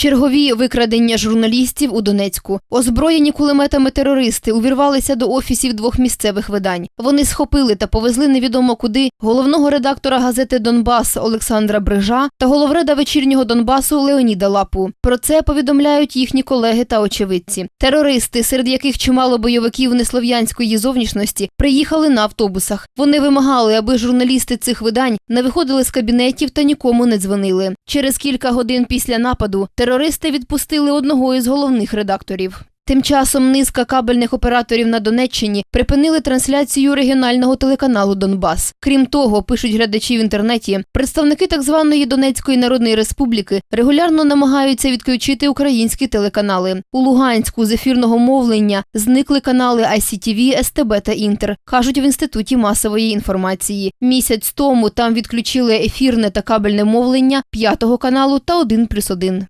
Чергові викрадення журналістів у Донецьку. Озброєні кулеметами терористи увірвалися до офісів двох місцевих видань. Вони схопили та повезли невідомо куди головного редактора газети Донбас Олександра Брижа та головреда вечірнього Донбасу Леоніда Лапу. Про це повідомляють їхні колеги та очевидці. Терористи, серед яких чимало бойовиків неслов'янської зовнішності, приїхали на автобусах. Вони вимагали, аби журналісти цих видань не виходили з кабінетів та нікому не дзвонили. Через кілька годин після нападу терористи відпустили одного із головних редакторів. Тим часом низка кабельних операторів на Донеччині припинили трансляцію регіонального телеканалу Донбас. Крім того, пишуть глядачі в інтернеті, представники так званої Донецької Народної Республіки регулярно намагаються відключити українські телеканали. У Луганську з ефірного мовлення зникли канали ICTV, СТБ та Інтер, кажуть в інституті масової інформації. Місяць тому там відключили ефірне та кабельне мовлення п'ятого каналу та 1+,1.